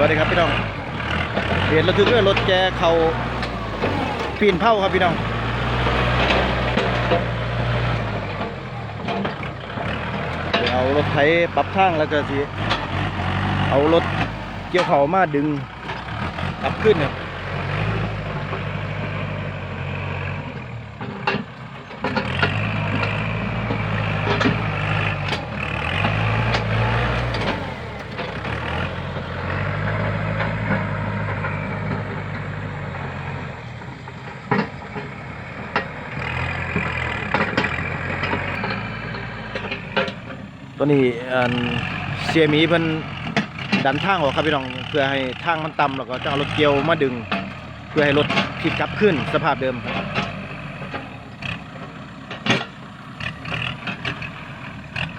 วัสดีครับพี่น้องเหตุระทึกด้วยรถแกเขาปีนเผาครับพี่น้องเดี๋ยวเอารถไถปรับทางแล้วก็สิเอารถเกี่ยวเขามาดึงกลับขึ้นครับ ตัวนี้อันเสียหมีเพิ่นดันทางออกครับพี่น้อง เพื่อให้ทางมันต่ำแล้วก็จะเอารถเกี่ยวมาดึง เพื่อให้รถพลิกกลับขึ้นสภาพเดิมครับ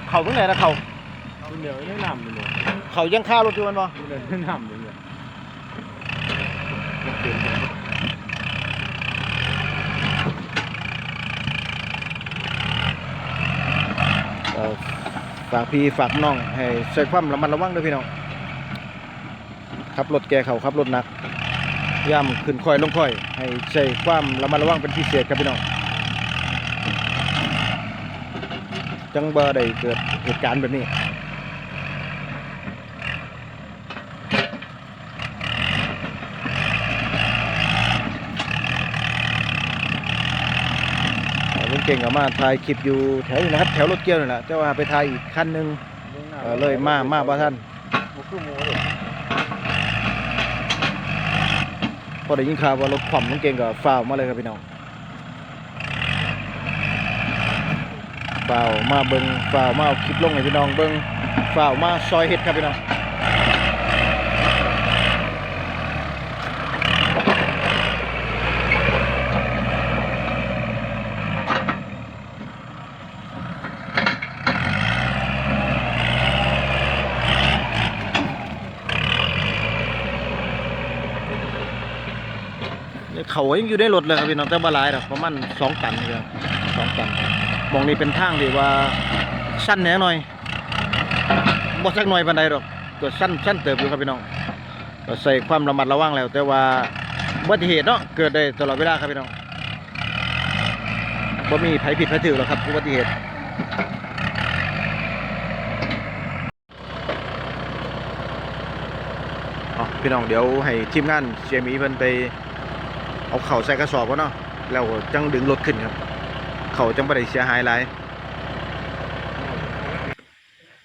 เขาเพิ่งไหนนะเขาเดี๋ยวแนะนำเลยเขายังฆ่ารถอยู่มันบ่เดี๋ยวแนะนำเลย เอ่อ ฝากพี่ฝากน้องให้ใส่ความระมัดระวังด้วยพี่น้องขับรถแกเขาขับรถหนักย่ำขึ้นค่อยลงค่อย ให้ใส่ความระมัดระวังเป็นพิเศษครับพี่น้องจังเบอร์ได้เกิดเหตุการณ์แบบนี้ อ่าลุงเก่งก็มาถ่ายคลิปอยู่แถวนี้นะครับแถวรถเกี่ยวนี่แหละแต่ว่าไปถ่ายอีกคันหนึงเอ่อเลยมามาบ่ท่านหมูคือหมูเลยพอได้ยินข่าวว่ารถขวำลุงเก่งก็ฝ่าวมาเลยครับพี่น้องฝ่าวมาเบิงฝ่าวมาเอาคลิปลงให้พี่น้องเบิงฝ่าวมาซอยเห็ดครับพี่น้อง ยังอยู่ในรถเลยครับพี่น้องแต่บ่หลายดอกประมาณสองตันเลยสองตันมองนี้เป็นทางที่ว่าสั้นแหน่หน่อยบ่สักหน่อยปานใดดอกก็สั้นสั้นเติบอยู่ครับพี่น้องก็ใส่ความระมัดระวังแล้ว แต่ว่าอุบัติเหตุเนาะเกิดได้ตลอดเวลาครับพี่น้องบ่มีไผผิดไผถูกหรอกครับอุบัติเหตุอ๋อพี่น้องเดี๋ยวให้ทีมงานเชียร์มีเพิ่นไป เอาเข่าใส่กระสอบวะเนาะแล้วจังดึงรถขึ้นครับ เขาจังไม่ได้เสียหายหลาย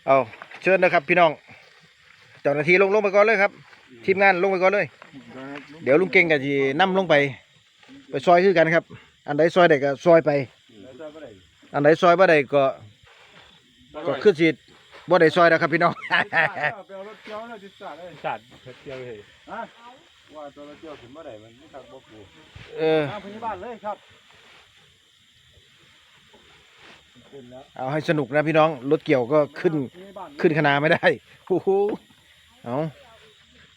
เอาเชิญนะครับพี่น้องเจ้าหน้าที่ลงลงไปก่อนเลยครับ ทีมงานลงไปก่อนเลย เดี๋ยวลุงเก่งกับจีนํลงไป ไปซอยคือกันครับ อันใดซอยได้ก็ซอยไป อันใดซอยบ่ได้ก็ก็ขึ้นสิบ่ได้ซอยนะครับพี่น้องไปเอารถเกี่ยวแล้วจิตสัตว์เลยสัตว์รถเกี่ยวเลยฮะ ว่าตัวรถเกี่ยวขึ้นเมื่อไหร่มันไม่ทักบ่ปูเออทางพยาบาลเลยครับขึ้นแล้วเอาให้สนุกนะพี่น้อง รถเกี่ยวก็ขึ้น พยาบาลขึ้นคณาไม่ได้โอ้โหเอา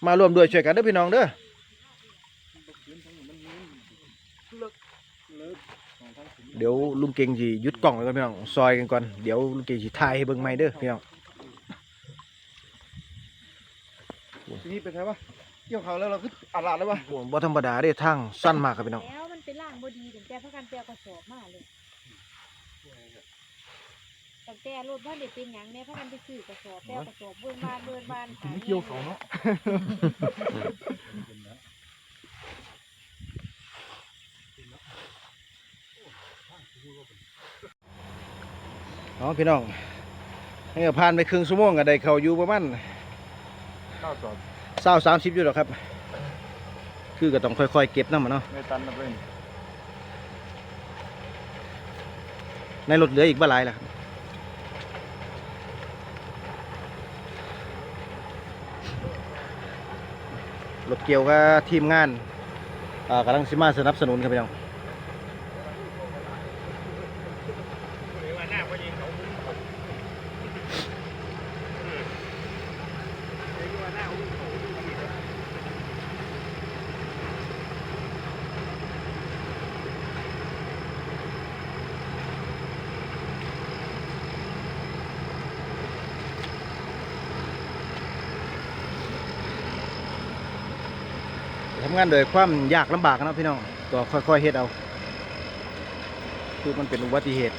มาร่วมด้วยช่วยกันเด้อพี่น้องเด้อ เดี๋ยวลุงเก่งจียุดกล่องแล้วกันพี่น้อง ซอยกันก่อน เดี๋ยวลุงเก่งจีถ่ายให้เบิ่งใหม่เด้อพี่น้อง ทีนี้เป็นไงวะ เกี่ยวเขาแล้วเราคืออาลาดแล้ววะโอ้บ่ธรรมดาเด้ทางสั้นมากครับพี่น้องแล้วมันเป็นร่างบดีตั้งแต่พระกันแปลกระสอบมาเลยตั้งแต่รถบ้านเด็กเป็นหยังเนี่ยพระกันไปซื้อกระสอบแปลกระสอบเบิ่นบานเบิ่นบานขายเกี่ยวเขาเนาะอ๋อพี่น้องนี่ก็ผ่านไปครึ่งชั่วโมงก็ได้เข้าอยู่ประมาณข้าวสอบ เศร้าสามสิบอยู่หรอกครับ คือก็ต้องค่อยๆเก็บน้ำมันเนาะไม่ตันนะเพื่อนในรถเหลืออีกบ่หลายล่ะครับรถเกี่ยวกับทีมงานอ่ากำลังสิมาสนับสนุนครับพี่น้อง ทำงานโดยความยากลำบากนะพี่น้องก็ค่อยๆเฮ็ดเอา คือมันเป็นอุบัติเหตุ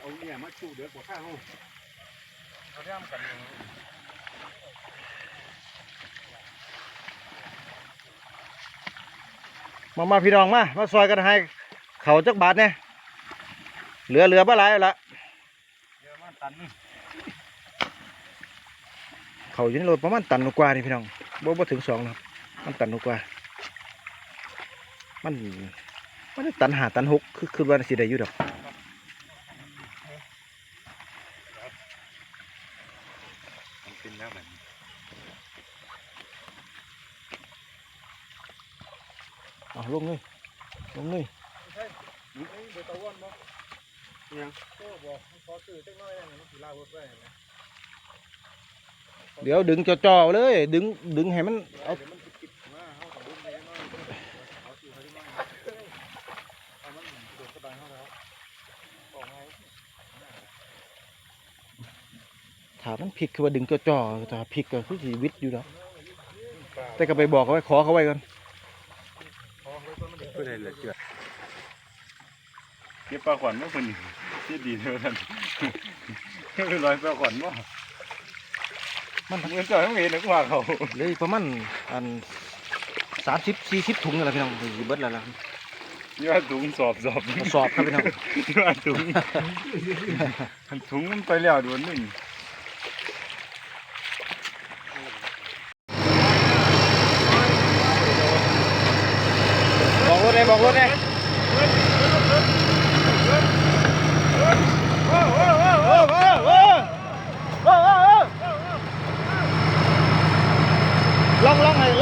เอาเนี่ยมาชูเดือดกว่าข้างห้องเขาเรียกกัน มามาพี่น้องมา มาซอยกันให้ เขาจักบาทเนี่ยเหลือเหลือบ่หลายแล้วละเยอะมากตันนึงเขาอยู่ในรถประมาณตันกว่านี่พี่น้องบ่บ่ถึงสองนะครับ มันตันกว่า มันมันตันหาตันหกคือคือว่าสิได้อยู่ดอก มันเป็นแล้วแบบนี้ เอาลงเลยลงเลย นี่เดี๋ยวตะวันบ่ยังก็บอกขอซื้อเล็กน้อยนั่นมันสิลารถไว้นะ เดี๋ยวดึงจ่อๆเลย ดึงดึงให้มันเอาเดี๋ยวมันสิติดมาเฮาต้องดึงไปน้อยขอซื้อให้น้อยเอามันโดดกระดานเฮาแล้วบอกให้ถามมันผิดคือว่าดึงจ่อๆถ้าผิดก็คือสิวิทย์อยู่แล้วแต่ก็ไปบอกเขาไว้ขอเขาไว้ก่อนเพื่ออะไรเหลือเชื่อเก็บปลาขวัญมาคนนี้เจ็ดดีเท่านั้นเก็บร้อยปลาขวัญบ่ มันเหมือนเจ้าทั้งเห็นนึกว่าเขาเหลยประมาณอันสามสิบสี่สิบถุงอะไรพี่น้องสิเบิดแล้วล่ะนี่ว่าถุงสอบสอบกระสอบครับพี่น้องนี่ว่าถุงถุงมันไปแล้วดวนหนึ่งบอกรถเลยบอกรถเลย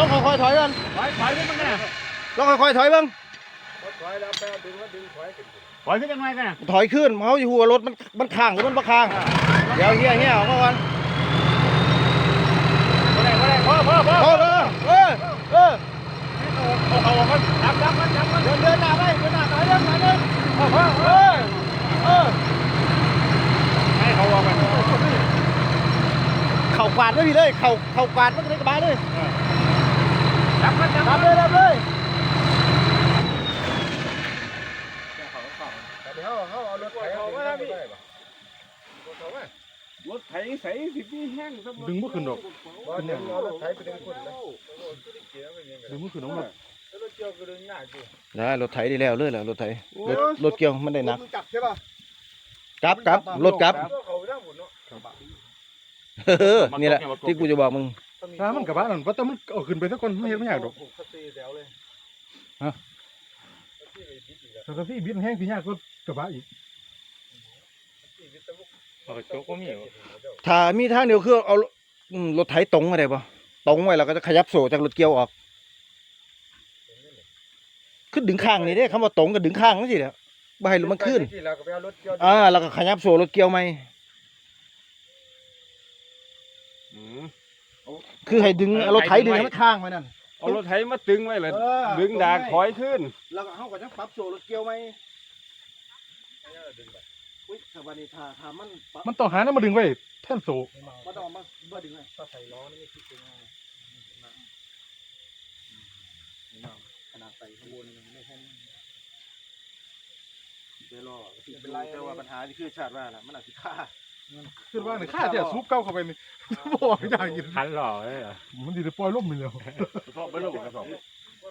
องลองให้ลองค่อยๆถอยกันถอยถอยขึ้นมาเนี่ยลองค่อยๆถอยเบ้างถอยแล้วแปดึงแล้วดึงถอยขึ้นถอยขึ้นยังไงกันนะถอยขึ้นเขาอยู่หัวรถมันมันข้างหรือมันบ่ข้าง เดี๋ยวเฮียเฮียออกมาก่อนบ่ได้บ่ได้พ่อพ่อพ่อเออเออเออเอาเอาเอาจับจับมันจับมันเดินเดินหน้าไปเดินหน้าถอยเดินหน้าเดินพ่อพ่อเออเออให้เขาเอาไปเข่ากวาดไว้พี่เลย เข่าเข่ากวาดมันก็เลยกระบาเลย จับมันจับรับเลยรับเลยเดี๋ยวเขาเอารถไถเอาไว้แล้วพี่รถไถใส่สิพี่แห้งดึงบ่ขึ้นดอกบ่ดึงเอารถไถไปดึงคนนะดึงมือขึ้นน้องมันรถเกี่ยวก็ดึงง่ายจิได้รถไถได้แล้วเลยแหละรถไถรถรถเกี่ยวมันได้หนักมึงกลับใช่ป่ะกลับกลับรถกลับเขาไปทางหมดเนาะเออนี่แหละที่กูจะบอกมึง ถ้ามันกระบะนั่นว่าแต่มันเอาขึ้นไปสักคนไม่เห็นไม่อยากดอกสตีแถวเลยแต่ถ้าพี่บินแห้งพี่ยากก็กระบะอีกเอาโจ๊กก็มีถ้ามีทางเดียวคือเอาอืมรถไถตรงมาได้ปะตรงไว้แล้วก็จะขยับโซ่จากรถเกี่ยวออกขึ้นดึงข้างนี่เด้คำว่าตรงก็ดึงข้างนั่นสิเด้อบ่ให้มันขึ้นที่เราก็ไปเอารถเกี่ยวอ่าแล้วก็ขยับโซ่รถเกี่ยวไหม คือให้ดึงรถไถดึงให้มันข้างไว้นั่น เอารถไถมาตึงไว้เลยเออ ดึงดากถอยขึ้น แล้วก็เฮาก็จะปรับโซ่รถเกี่ยวไหมอุ้ยถ้าวันนี้ถ้าถ้ามันปรับมันต้องหาน้ำมาดึงไว้แท่นโซมันต้องเอามาบ่ดึงไว้ถ้าใส่ล้อนี่ไม่คิดเป็นไงขนาดใส่ข้างบนไม่แค่นี้เดี๋ยวรอเป็นไรแต่ว่าปัญหาที่คือชาติว่าน่ะมันอาจจะฆ่า คือว่าเนี่ยข้าจะซุปเก้าเข้าไปนี่บอกไม่ได้กินคันหล่อเลยเหรอมันดีแต่ปล่อยล่มไปแล้วสอบไปลงกระสอบ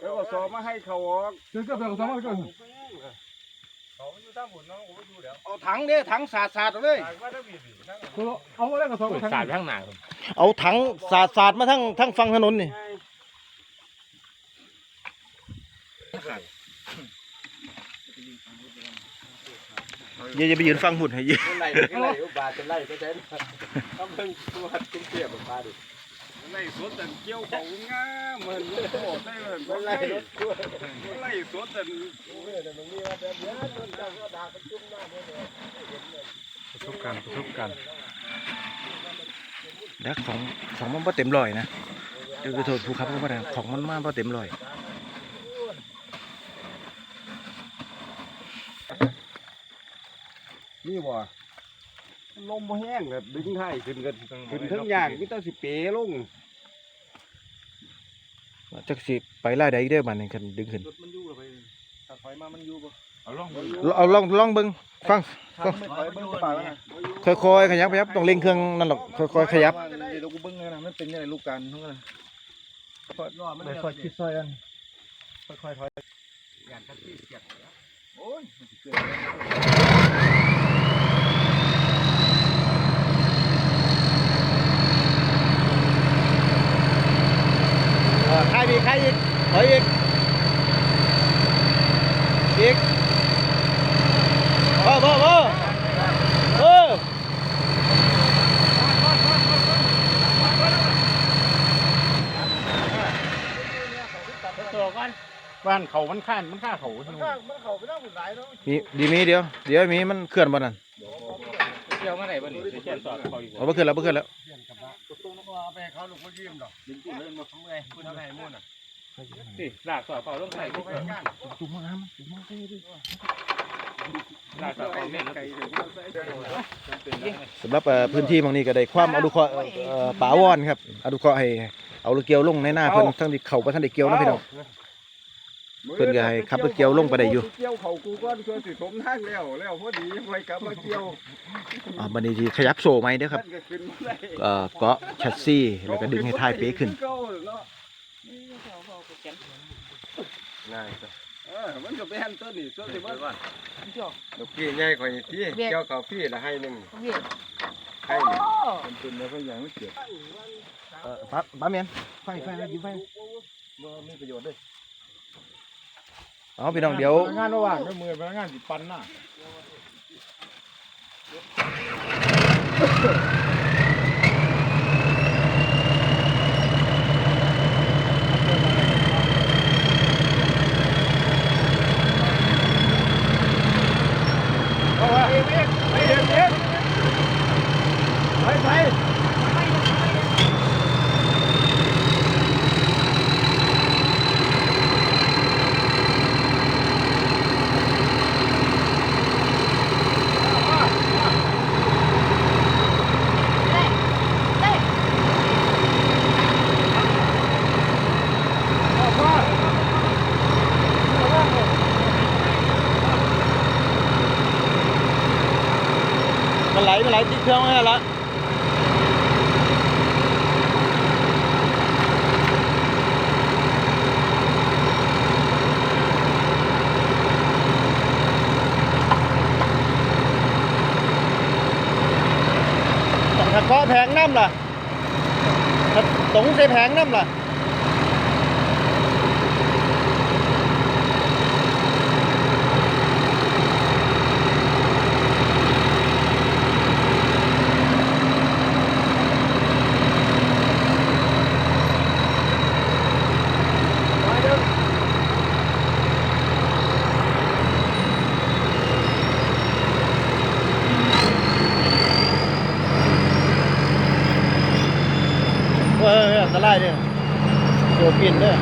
แล้วก็สอบมาให้เขาออกเดี๋ยวก็ไปเอาสามารถก็เขาอยู่ท่าหมุนน้องผมไปดูแล้วเอาถังเด้ถังสาดสาดเอาเลยตายว่าถ้าบีบนั่งเอาอะไรก็สองไปสาทาดงข้างหน้าเอาถังสาดสาดมาทั้งทั้งฝั่งถนนนี่ อย่าอย่าไปยืนฟังหุ่นให้ยืนไล่ก็ไล่บาดจะไล่ก็ใช้ต้องเพิ่งตัวจุ่มเทียบบาดิไล่สวนแต่เกี่ยวเขาง่าเหมือนโตได้เหมือนไล่รถไล่สวนแต่ประสบการณ์ประสบการณ์แล้วของของมันบ่เต็มร้อยนะเดี๋ยวคือโทษผู้ขับก็บ่ได้ของมันมาบ่เต็มร้อย นี่บ่ลมบ่แห้งแบบดึงให้ขึ้นกันขึ้นทั้งอย่างมีแต่สิเป๋ลงจักสิไปไล่ใดเด้อบัดนี้คันดึงขึ้นรถมันอยู่กับไปถ้าถอยมามันอยู่บ่เอาลองเอาลองลองเบิ่งฟัง ถ้าไม่ถอยเบิ่งก็ปากแล้วนะค่อยๆขยับขยับต้องเร่งเครื่องนั่นหรอกค่อยๆขยับ เดี๋ยวกูเบิ่งเลยนะมันเป็นยังไงลูกกันทั้งนั้นค่อยๆคิดซอยกันค่อยๆถอยโอ้ยมันสิเกิด เออ ใครอีกใครอีกถอยอีกอีกเออเออเออเออบ้านเขามันข้านมันฆ่าเขาใช่ไหมมีดีมีเดียว เดี๋ยวมีมันเคลื่อนบ่นั่นเกี่ยวมาไหนบ่นี่สิเขียนสอดเขาอีกเอาบ่ขึ้นแล้วบ่ขึ้นแล้ว สิลากสอดเขาต้องใส่ทุกอย่างลากสอดเขาแม่นไกลถึงสำหรับเอ่อพื้นที่บางนี้ก็ได้ความอนุเคราะห์เอ่อเอ่อป่าวอนครับอนุเคราะห์ให้เอารถเกี่ยวลงในหน้าเพิ่นทั้งที่เขาบ่ทันได้เกี่ยวนะพี่น้อง เพิ่นก็ให้ขับรถเกี่ยวลงไปได้อยู่ เกี่ยวเขากูก่อนคือสิสมทางแล้วแล้วพอดีไว้กลับมาเกี่ยวอ่าบัดนี้ที่ขยับโซ่ใหม่เด้อครับมันก็ขึ้นมาได้เอ่อเกาะแชสซี่แล้วก็ดึงให้ท้ายเป๊ะขึ้น เก่าเนาะง่ายจ้ะเออมันก็เป็นตัวนี้ตัวที่มันลูกพี่ใหญ่กว่าอีกทีเกี่ยวเขาพี่ละให้หนึงให้หนึ่งมันเป็นแล้วก็ยังไม่เกิด เออปั๊บปั๊บแม่นไฟไฟยิงไฟบ่มีประโยชน์เลย เอาพี่น้องเดี๋ยวพนักงานระหว่างด้วยมือพนักงานสิปันหน้ามันไหลมันไหล ติดเครื่องไว้แล้วถ้าเกาะแผงน้ำล่ะถ้าตรงใส่แผงน้ำล่ะ เอออันตรายเนี่ยโยปินเนี่ย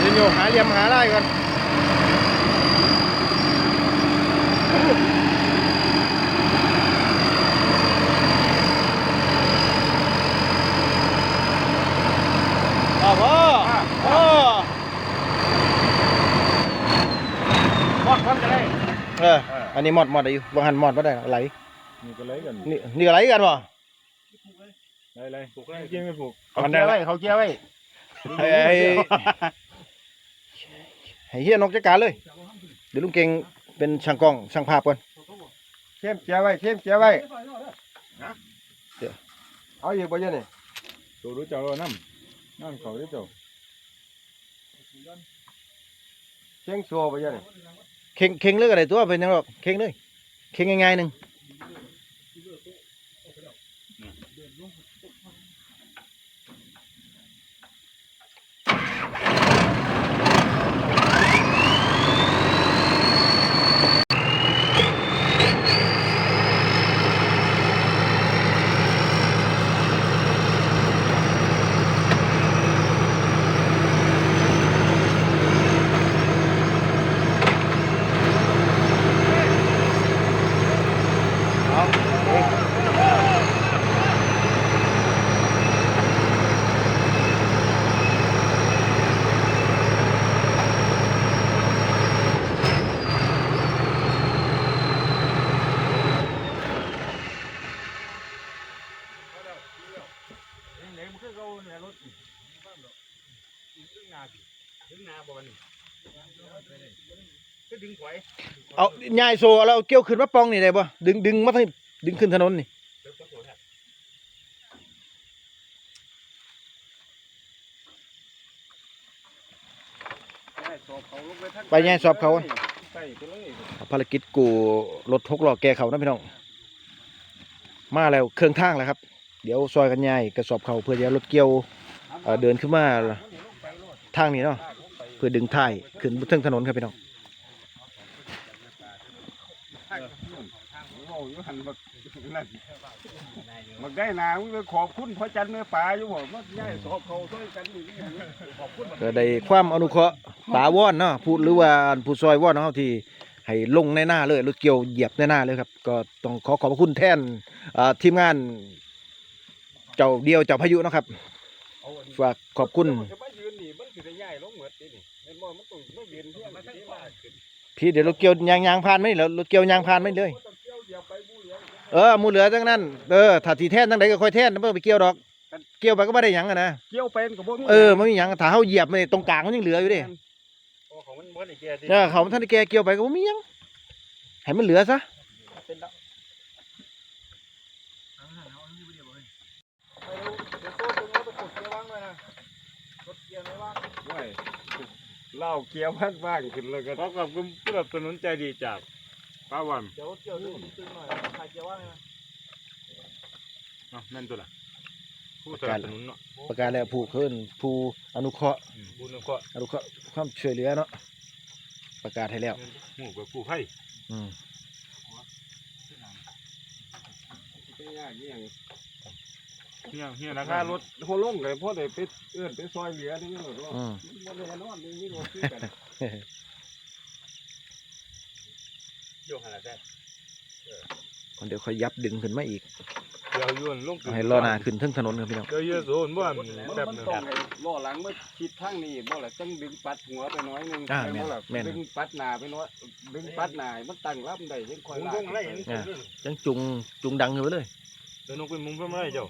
เดี๋ยวโย หาเหลี่ยมหาได้ก่อนอ๋อพ่อพ่อมอดทำจะได้เออ อันนี้หมอดหมอดได้อยู่บางหันหมอดมาได้ไหลนี่ก็เลยกันนี่นี่ก็ไหลกันวะไรไรผูกไรเกี่ยไม่ผูกเขาเกียร์ไว้เขาเกี่ยไว้ให้ ให้ให้เฮียนกจัดการเลย เดี๋ยวลุงเก่งเป็นช่างกล้องช่างภาพก่อนเข้มเจียไว้เข้มเจียไว้เอาอีกบ่เยอะนี่ตัวรู้เจ้าเราน้ำน้ำเขารู้เจ้าเชียงชัวบ่เยอะนี่เข่งเข่งเลือกอะไรตัวเป็นยังหรอกเข่งเลยเข่งง่ายๆหนึ่ง ก็ดึงถอย เอายายโซเอาแล้วเกี่ยวขึ้นมาปองนี่ได้บ่ดึงดึงมาทางดึงขึ้นถนนนี่ไปแยายสอบเขา ใส่ไปเลยภารกิจกูรถทกล้อแกเขานะพี่น้อง มาแล้วเครื่องทางแล้วครับ เดี๋ยวซอยกันยายกระสอบเขาเพื่อจะรถเกี่ยวเอ่อเดินขึ้นมาทางนี้เนาะเพื่อดึงท้ายขึ้นบนเทิงถนนครับพี่น้อง อ้ยหันบักนั่นบักได้นามึงขอบคุณพระจันทร์แม่ป่าอยู่บ่มาย้ายสอบเขาช่วยกันอยู่นี่ขอบคุณก็ได้ความอนุเคราะห์ป่าว่อนเนาะผู้หรือว่าผู้ซอยว่อนเนาะที่ให้ลงในหน้าเลยรถเกี่ยวเหยียบในหน้าเลยครับ ก็ต้องขอขอบคุณแทนเอ่อทีมงาน เจ้าเดียวเจ้าพายุนะครับฝากขอบคุณพี่เดี๋ยวรถเกี่ยวยางยางผ่านไหมแล้วรถเกี่ยวยางผ่านไหมเลย เหลียงเออหมูเหลือจังนั้นเออถ้าทีแท่นจังใดก็ค่อยแท่นไม่ต้องไปเกี่ยวดอก เกี่ยวไปก็ไม่ได้หยังอะนะเกี่ยวเป็นก็บ่มีเออไม่มีหยังถ้าเขาเหยียบมันตรงกลางมันยังเหลืออยู่เดิโอ้ของมันบ่ได้แก่ดิเออเขาท่านได้แกเกี่ยวไปก็บ่มีหยังให้มันเหลือซะเป็นดอกไปดูเดี๋ยวโซ่ตรงนั้นไปกดเกียร์ว่างไว้นะกดเกียร์ไม่ว่างไว้เล่าเกียร์ว่างว่างขึ้นเลยกันขอขอบคุณผู้สนับสนุนใจดีจาก ป้าวันเดี๋ยวเกียร์ตึงตึงหน่อยถ่ายเกียร์ว่างเลยนะเนาะแม่นตัวละผู้สนับสนุนเนาะประกาศแล้วผู้ขึ้นผู้อนุเคราะห์อืมผู้นึงก็อนุเคราะห์ความช่วยเหลือเนาะประกาศให้แล้วหมู่กับผู้ไผ่อืมไม่ยากนี่ยังเฮียเฮียรานะคารถโฮลงเลยเพราะได้ไปเอื้อนไปซอยเหลือนี่มันหมดว่าอืมมันแน่นอนนี่มีรถคือกัน โยกขนาดแท้เดี๋ยวค่อยยับดึงขึ้นมาอีก เดี๋ยวยืนลงเอาให้ล้อหน้าขึ้นเทั้งถนนครับพี่น้อง เดี๋ยวยืนโซนบ่มันแบบมันนึงต้องให้ล้อหลังมาชิดทางนี้บ่ล่ะต้องดึงปัดหัวไปน้อยหนึงอ่าบ่ล่ะแม่น ดึงปัดหน้าไปน้อยดึงปัดหน้าให้มันตั้งรับได้ยังค่อยมุงลากพวงมาลัยอ่าจังจุงจุงดังขึ้นไปเลย เดี๋ยวน้องเป็นมุงพวงมาลัยเจ้า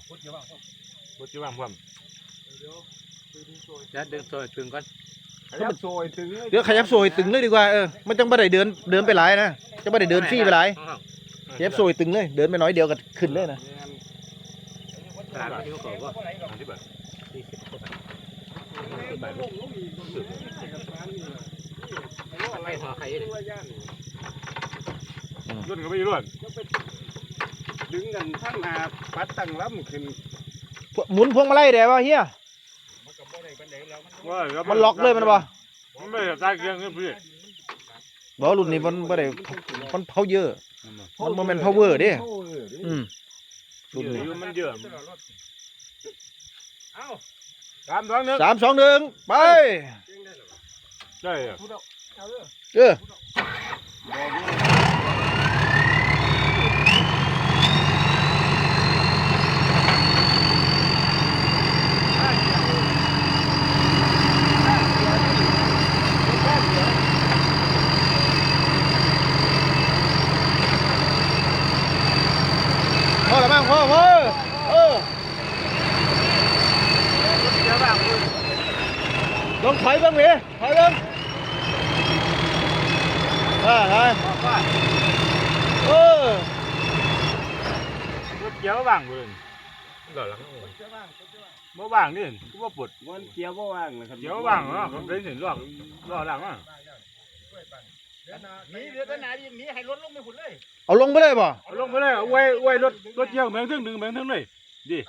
บ่สิว่างพร้อมจะดึงซอยตึงก่อนขยับซอยตึงลเดี๋ยวขยับโซ่ให้ตึงเลยดีกว่าเออมันจังไม่ได้เดินเดินไปหลายนะ จะไม่ได้เดินฟรีไปหลายขยับโซ่ให้ตึงเลย เดินไปน้อยเดียวก็ขึ้นเลยนะตลาดที่เขาบอกว่าที่แบบไปหาใครรุ่นก็ไม่รุ่นดึงกันทั้งหน้าปัดตั้งรับขึ้นหมุนพวงมาลัยได้ป่ะเฮียว่ามันล็อกเลยมันบ่มันไม่ได้ตายเกลียงเงินพี่ บ่รุ่นนี้มันบ่ได้มันเผาเยอะ มันบ่แม่น power เด้ อืมรุ่นเยนี้อะมันเยอะสามสองหนึ่งสามสองหนึ่งไปได้อะเออพอแล้วมั้งพอพอเออ ลองถอยเบ้างเว้ยถอยเบ้างอ่าไงเออรถเกียวว่างเลยหล่อหลังบ่ว่างนี่ก็บ่ปวดมันเกียวบ่ว่างนะครับเกียวว่างเนาะผมเป็นถึงหลอกหล่อหลังอะนี่เดี๋ยวตนาอย่างนี้ให้รถลงไปหุ่นเลย เอาลงไปเลยบ่เอาลงไปเลยเอาไว้ไว้รถรถเกียวแบงทึ่งดึงแบงทึ่งเลย ดิ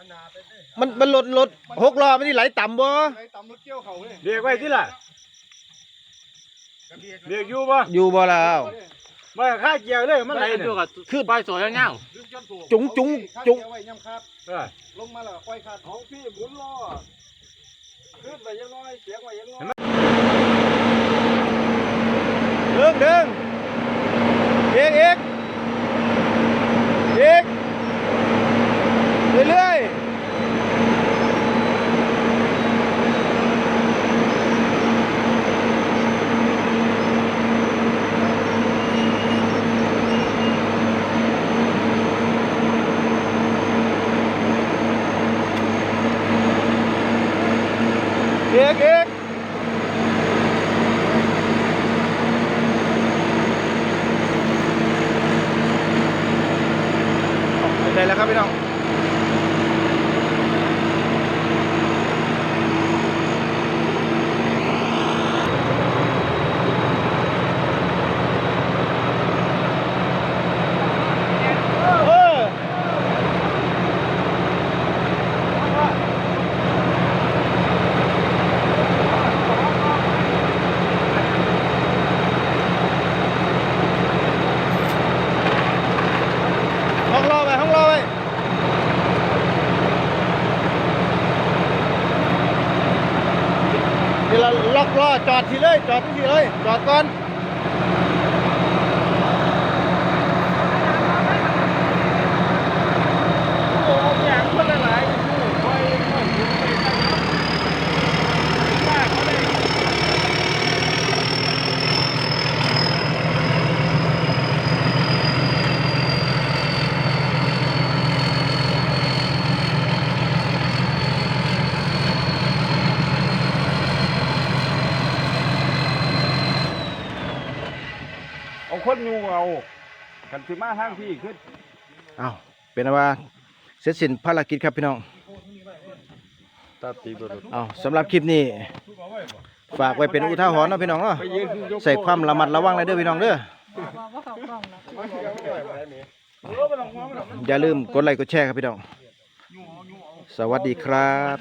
มันมันรถรถหกล้อมันนี่ไหลต่ำบ่ไปตำรถเกี่ยวเขาเลยเรียกไว้ที่ล่ะเรียกอยู่บ่อยู่บ่แล้ว มาค่าเกียวเลยมันไหลเนี่ยขึ้นไปสวยเงาดึงจนถูกจุงจุงจุงเอาไว้ย่ำครับ เออลงมาแล้วค่อยขาดของพี่หมุนล้อขึ้นไปยังน้อยเสียงไว้ยังน้อยดึงดึงอีกอีกอีกเรื่อยๆอีกอีก ได้แล้วครับพี่น้องเออห้องรอไปห้องรอไปเดี๋ยวเราล็อกล้อ จอดทีเลย จอดทีเลย จอดก่อน โอ้อย่างคนละหลายคู่คอยคอยอยู่ไปตั้งนับว่าเขาได้ เอาคนอยู่เอากั นสิมาทางพี่ขึ้นเอาเป็นว่าเสร็จสิ้นภารกิจครับพี่น้องตัดตีตัวเอาสำหรับคลิปนี้ ฝากไว้เป็นอุทาหรณ์เนาะพี่น้องเนาะไปยืนยกใส่ความระมัดระวังเลยเด้อพี่น้องเด้อบอกว่าเขากล้องแล้วอย่าลืมกดไลค์กดแชร์ครับพี่น้อง สวัสดีครับ